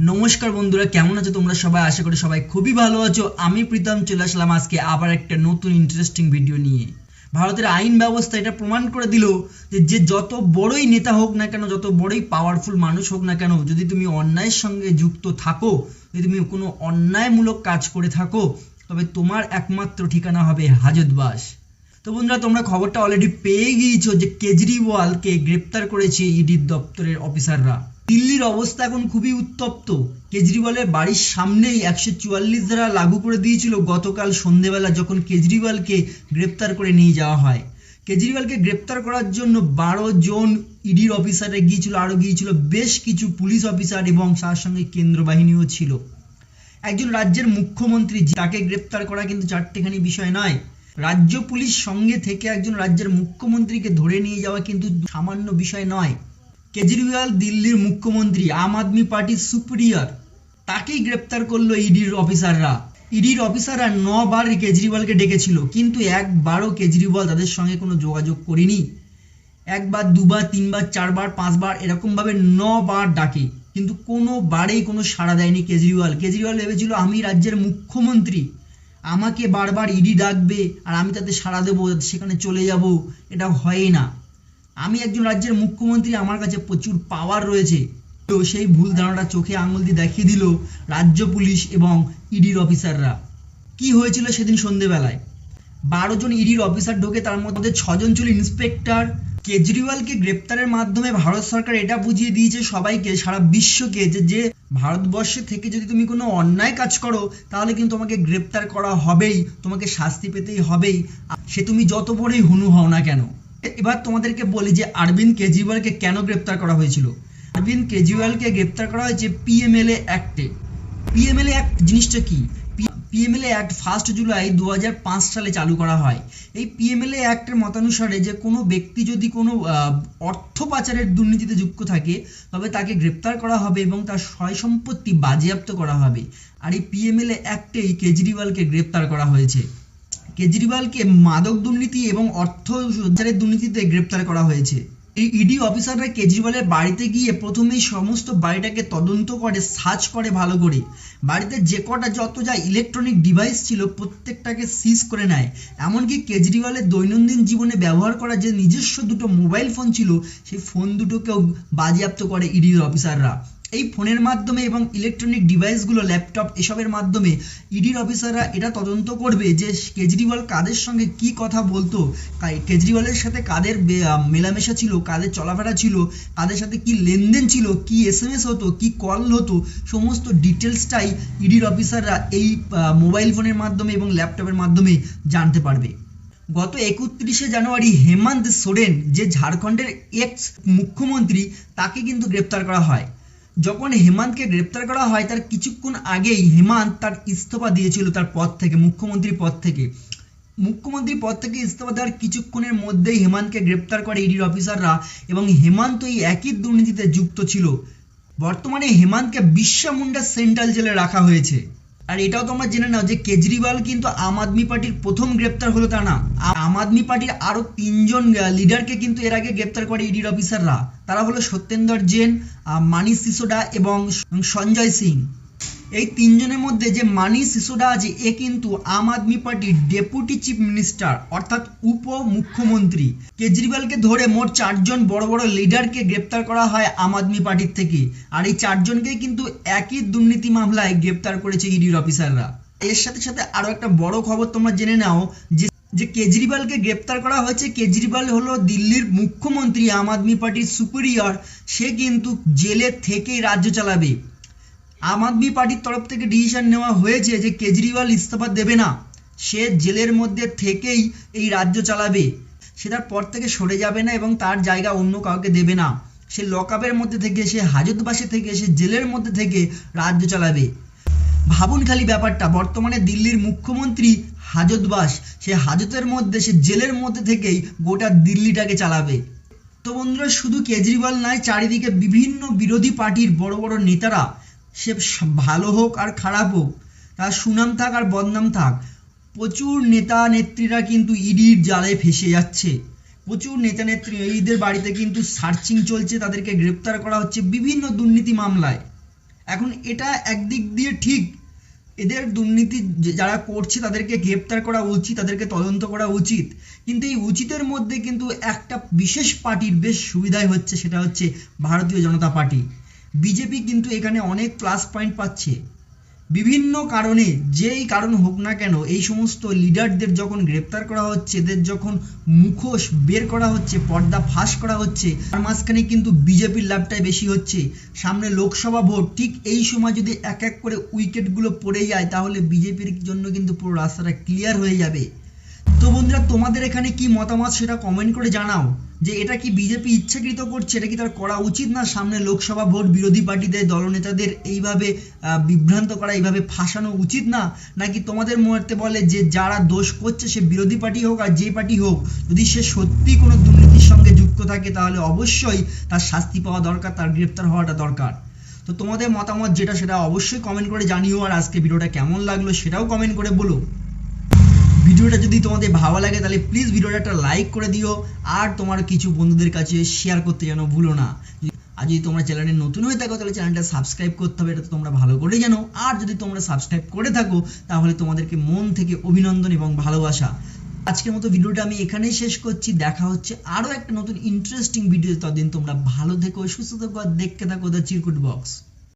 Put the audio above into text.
নমস্কার বন্ধুরা, কেমন আছো তোমরা সবাই? আশা করি সবাই খুবই ভালো আছো। আমি প্রীতম, চলে আসলাম আজকে আবার একটা নতুন ইন্টারেস্টিং ভিডিও নিয়ে। ভারতের আইন ব্যবস্থা এটা প্রমাণ করে দিল যে যে যত বড়ই নেতা হোক না কেন, যত বড়ই পাওয়ারফুল মানুষ হোক না কেন, যদি তুমি অন্যায়ের সঙ্গে যুক্ত থাকো, যদি তুমি কোনো অন্যায়মূলক কাজ করে থাকো, তবে তোমার একমাত্র ঠিকানা হবে হাজতবাস তো বন্ধুরা, তোমরা খবরটা অলরেডি পেয়ে গিয়েছো যে কেজরিওয়ালকে গ্রেপ্তার করেছে ইডির দপ্তরের অফিসাররা। দিল্লির অবস্থা এখন খুবই উত্তপ্ত। কেজরিওয়ালের বাড়ির সামনেই একশো চুয়াল্লিশ ধারা লাগু করে দিয়েছিল গতকাল সন্ধেবেলা যখন কেজরিওয়ালকে গ্রেপ্তার করে নিয়ে যাওয়া হয়। কেজরিওয়ালকে গ্রেপ্তার করার জন্য বারো জন ইডির অফিসারে গিয়েছিল, আরও গিয়েছিল বেশ কিছু পুলিশ অফিসার এবং তার সঙ্গে কেন্দ্র বাহিনীও ছিল। একজন রাজ্যের মুখ্যমন্ত্রী তাকে গ্রেপ্তার করা কিন্তু চারটেখানি বিষয় নয়। রাজ্য পুলিশ সঙ্গে থেকে একজন রাজ্যের মুখ্যমন্ত্রীকে ধরে নিয়ে যাওয়া কিন্তু সামান্য বিষয় নয়। কেজরিওয়াল দিল্লির মুখ্যমন্ত্রী, আম আদমি পার্টির সুপিরিয়র। তাকেই গ্রেপ্তার করল ইডির অফিসাররা। ইডির অফিসাররা নবার কেজরিওয়ালকে ডেকেছিল, কিন্তু একবারও কেজরিওয়াল তাদের সঙ্গে কোনো যোগাযোগ করেনি। একবার, দুবার, তিনবার, চারবার, পাঁচবার এরকমভাবে নবার ডাকে, কিন্তু কোনো বারেই কোনো সাড়া দেয়নি কেজরিওয়াল। কেজরিওয়াল ভেবেছিল, আমি রাজ্যের মুখ্যমন্ত্রী। আমাকে বারবার ইডি ডাকবে আর আমি তাতে সাড়া দেবো সেখানে চলে যাব। এটা হয়ই না। আমি একজন রাজ্যের মুখ্যমন্ত্রী, আমার কাছে প্রচুর পাওয়ার রয়েছে। তো সেই ভুল ধারণাটা চোখে আঙুল দিয়ে দেখিয়ে দিল রাজ্য পুলিশ এবং ইডির অফিসাররা। কি হয়েছিল সেদিন সন্ধেবেলায়? বারো জন ইডির অফিসার ঢোকে, তার মধ্যে ছজন ছিল ইন্সপেক্টর। কেজরিওয়ালকে গ্রেপ্তারের মাধ্যমে ভারত সরকার এটা বুঝিয়ে দিয়েছে সবাইকে, সারা বিশ্বকে, যে যে ভারতবর্ষে থেকে যদি তুমি কোনো অন্যায় কাজ করো, তাহলে কিন্তু তোমাকে গ্রেপ্তার করা হবেই, তোমাকে শাস্তি পেতেই হবেই। সে তুমি যত বড়ই হুনু হও না কেন, এবার তোমাদেরকে বলি যে অরবিন্দ কেজরিওয়ালকে কেন গ্রেপ্তার করা হয়েছিল। অরবিন্দ কেজরিওয়ালকে গ্রেপ্তার করা হয়েছে পিএমএলএ অ্যাক্টে পিএমএলএ অ্যাক্ট জিনিসটা কি? পিএমএলএ অ্যাক্ট ফার্স্ট জুলাই দু হাজার পাঁচ সালে চালু করা হয়। এই পিএমএলএ অ্যাক্টের মতানুসারে যে কোনো ব্যক্তি যদি কোনো অর্থ পাচারের দুর্নীতিতে যুক্ত থাকে, তবে তাকে গ্রেপ্তার করা হবে এবং তার সয় সম্পত্তি বাজেয়াপ্ত করা হবে। আর এই পিএমএলএ অ্যাক্টেই কেজরিওয়ালকে গ্রেপ্তার করা হয়েছে। কেজরিওয়ালকে মাদক দুর্নীতি এবং অর্থ দুর্নীতিতে গ্রেপ্তার করা হয়েছে। এই ইডি অফিসাররা কেজরিওয়ালের বাড়িতে গিয়ে প্রথমেই সমস্ত বাড়িটাকে তদন্ত করে, সার্চ করে ভালো করে। বাড়িতে যে কটা যত যা ইলেকট্রনিক ডিভাইস ছিল প্রত্যেকটাকে সিজ করে নেয়। এমনকি কেজরিওয়ালের দৈনন্দিন জীবনে ব্যবহার করা যে নিজস্ব দুটো মোবাইল ফোন ছিল, সেই ফোন দুটোকেও বাজেয়াপ্ত করে ইডির অফিসাররা এই ফোনের মাধ্যমে এবং ইলেকট্রনিক ডিভাইসগুলো ল্যাপটপ এসবের মাধ্যমে ইডির অফিসাররা এটা তদন্ত করবে যে কেজরিওয়াল কাদের সঙ্গে কি কথা বলতো কেজরিওয়ালের সাথে কাদের মেলামেশা ছিল, কাদের চলাফেরা ছিল, কাদের সাথে কি লেনদেন ছিল, কি এস এম এস হতো, কি কল হতো, সমস্ত ডিটেলসটাই ইডির অফিসাররা এই মোবাইল ফোনের মাধ্যমে এবং ল্যাপটপের মাধ্যমে জানতে পারবে। গত একত্রিশে জানুয়ারি হেমন্ত সোরেন, যে ঝাড়খণ্ডের এক্স মুখ্যমন্ত্রী তাকে কিন্তু গ্রেপ্তার করা হয়। যখন হেমান্তকে গ্রেপ্তার করা হয়, তার কিছুক্ষণ আগেই হেমান্ত তার ইস্তফা দিয়েছিল তার পদ থেকে, মুখ্যমন্ত্রী পদ থেকে। মুখ্যমন্ত্রী পদ থেকে ইস্তফা দেওয়ার কিছুক্ষণের মধ্যেই হেমান্তকে গ্রেপ্তার করে ইডির অফিসাররা এবং হেমান্ত ওই একই দুর্নীতিতে যুক্ত ছিল। বর্তমানে হেমান্তকে বিশ্ব মুন্ডা সেন্ট্রাল জেলে রাখা হয়েছে। আর এটাও তোমরা জেনে নাও যে কেজরিওয়াল কিন্তু আম আদমি পার্টির প্রথম গ্রেপ্তার হলো তা না আম আদমি পার্টির আরও তিনজন লিডারকে কিন্তু এর আগে গ্রেপ্তার করে ইডির অফিসাররা তারা হলো সত্যেন্দর জেন মানিশ সিসোডা এবং সঞ্জয় সিং। এই তিনজনের মধ্যে যে মানি সিসোডা আছে, এ কিন্তু আম আদমি পার্টির ডেপুটি চিফ মিনিস্টার, অর্থাৎ উপ মুখ্যমন্ত্রী কেজরিওয়ালকে ধরে মোট চারজন বড় বড় লিডারকে গ্রেপ্তার করা হয় আম আদমি পার্টির থেকে। আর এই চারজনকে কিন্তু একই দুর্নীতি মামলায় গ্রেপ্তার করেছে ইডির অফিসাররা। এর সাথে সাথে আরও একটা বড় খবর তোমরা জেনে নাও, যে যে কেজরিওয়ালকে গ্রেপ্তার করা হয়েছে, কেজরিওয়াল হলো দিল্লির মুখ্যমন্ত্রী আম আদমি পার্টির সুপিরিয়র। সে কিন্তু জেলে থেকেই রাজ্য চালাবে। আম আদমি পার্টির তরফ থেকে ডিসিশন নেওয়া হয়েছে যে কেজরিওয়াল ইস্তফা দেবে না। সে জেলের মধ্যে থেকেই এই রাজ্য চালাবে। সে তার পর থেকে সরে যাবে না এবং তার জায়গা অন্য কাউকে দেবে না। সে লকআপের মধ্যে থেকে, সে হাজতবাসে থেকে, সে জেলের মধ্যে থেকে রাজ্য চালাবে। ভাবুন খালি ব্যাপারটা, বর্তমানে দিল্লির মুখ্যমন্ত্রী হাজতবাস, সে হাজতের মধ্যে, সে জেলের মধ্যে থেকেই গোটা দিল্লিটাকে চালাবে। তো বন্ধুরা, শুধু কেজরিওয়াল নয়, চারিদিকে বিভিন্ন বিরোধী পার্টির বড় বড় নেতারা সে ভালো হোক আর খারাপ হোক, তার সুনাম থাক আর বদনাম থাক, প্রচুর নেতা নেত্রীরা কিন্তু ইডির জালে ফেসে যাচ্ছে। প্রচুর নেতা নেত্রী এদের বাড়িতে কিন্তু সার্চিং চলছে, তাদেরকে গ্রেপ্তার করা হচ্ছে বিভিন্ন দুর্নীতি মামলায়। এখন এটা একদিক দিয়ে ঠিক, এদের দুর্নীতি যারা করছে তাদেরকে গ্রেপ্তার করা উচিত, তাদেরকে তদন্ত করা উচিত। কিন্তু এই উচিতের মধ্যে কিন্তু একটা বিশেষ পার্টির বেশ সুবিধাই হচ্ছে, সেটা হচ্ছে ভারতীয় জনতা পার্টি। বিজেপি কিন্তু এখানে অনেক প্লাস পয়েন্ট পাচ্ছে। বিভিন্ন কারণে, যেই কারণ হোক না কেন, এই সমস্ত লিডারদের যখন গ্রেপ্তার করা হচ্ছে, এদের যখন মুখোশ বের করা হচ্ছে, পর্দা ফাঁস করা হচ্ছে, তার মাঝখানে কিন্তু বিজেপির লাভটাই বেশি হচ্ছে। সামনে লোকসভা ভোট, ঠিক এই সময় যদি এক এক করে উইকেটগুলো পড়ে যায়, তাহলে বিজেপির জন্য কিন্তু পুরো রাস্তাটা ক্লিয়ার হয়ে যাবে। তো বন্ধুরা, তোমাদের এখানে কি মতামত সেটা কমেন্ট করে জানাও। যে এটা কি বিজেপি ইচ্ছাকৃত করছে? এটা কি তার করা উচিত না? সামনে লোকসভা ভোট, বিরোধী পার্টিদের, দলনেতাদের এইভাবে বিভ্রান্ত করা, এইভাবে ফাঁসানো উচিত না? নাকি তোমাদের মতে বলে যে যারা দোষ করছে সে বিরোধী পার্টি হোক আর যে পার্টি হোক, যদি সে সত্যি কোনো দুর্নীতির সঙ্গে যুক্ত থাকে তাহলে অবশ্যই তার শাস্তি পাওয়া দরকার, তার গ্রেপ্তার হওয়াটা দরকার। তো তোমাদের মতামত যেটা সেটা অবশ্যই কমেন্ট করে জানিও আর আজকে ভিডিওটা কেমন লাগল সেটাও কমেন্ট করে বলো। ভিডিওটা যদি তোমাদের ভালো লাগে, তাহলে প্লিজ ভিডিওটা একটা লাইক করে দিও। আর তোমার কিছু বন্ধুদের কাছে শেয়ার করতে যেন ভুলো না। আর যদি তোমরা চ্যানেলে নতুন হয়ে থাকো, তাহলে চ্যানেলটা সাবস্ক্রাইব করতে হবে, এটা তো তোমরা ভালো করে জানো। আর যদি তোমরা সাবস্ক্রাইব করে থাকো, তাহলে তোমাদেরকে মন থেকে অভিনন্দন এবং ভালোবাসা। আজকের মতো ভিডিওটা আমি এখানেই শেষ করছি। দেখা হচ্ছে আরও একটা নতুন ইন্টারেস্টিং ভিডিও ততদিন তোমরা ভালো থেকো, সুস্থ থেকো, আর দেখতে থাকো দ্য চিরকুট বক্স